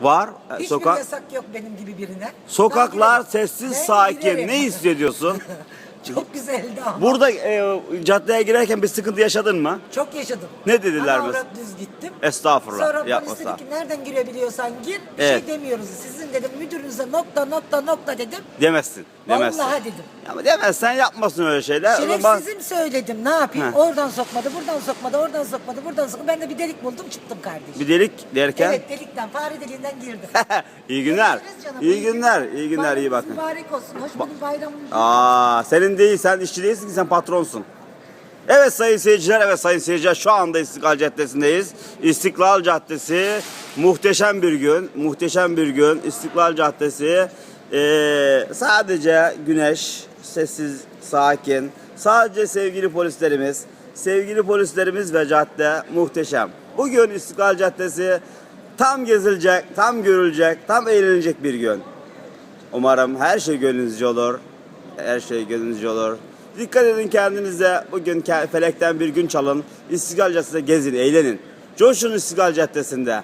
Var. E, Hiçbir Sokak yasak yok benim gibi birine. Sokaklar Ben girerim. sessiz, Ben sakin. girerim. Ne hissediyorsun? Çok güzeldi ama. Burada e, caddeye girerken bir sıkıntı yaşadın mı? Çok yaşadım. Ne dediler Ana mesela? avrat düz gittim. Estağfurullah. Sonra Yapma polis sağ ol. dedi ki nereden girebiliyorsan gir. Bir Evet. şey demiyoruz. Sizin dedim müdürünüze nokta nokta nokta dedim. Demezsin. Demezsin. Vallahi dedim. Ama demezsen yapmasın öyle şeyler. O zaman- Şerefsizim söyledim. Ne yapayım? Heh. Oradan sokmadı, buradan sokmadı, oradan sokmadı, buradan sokmadı. Ben de bir delik buldum çıktım kardeşim. Bir delik derken. Evet delikten, fare deliğinden girdim. iyi günler. Görüşürüz canım, İyi günler. iyi günler. iyi Bayramınız bakın. Mübarek olsun. Hoş bulduk bayramınız. Aa, senin değil, sen işçi değilsin ki sen patronsun. Evet sayın seyirciler, evet sayın seyirciler şu anda İstiklal Caddesi'ndeyiz. İstiklal Caddesi muhteşem bir gün, muhteşem bir gün. İstiklal Caddesi eee, sadece güneş, sessiz, sakin. Sadece sevgili polislerimiz, sevgili polislerimiz ve cadde muhteşem. Bugün İstiklal Caddesi tam gezilecek, tam görülecek, tam eğlenilecek bir gün. Umarım her şey gönlünüzce olur. Her şey gönlünüzce olur. Dikkat edin kendinize. Bugün felekten bir gün çalın. İstiklal Caddesi'nde gezin, eğlenin. Coşun İstiklal Caddesi'nde.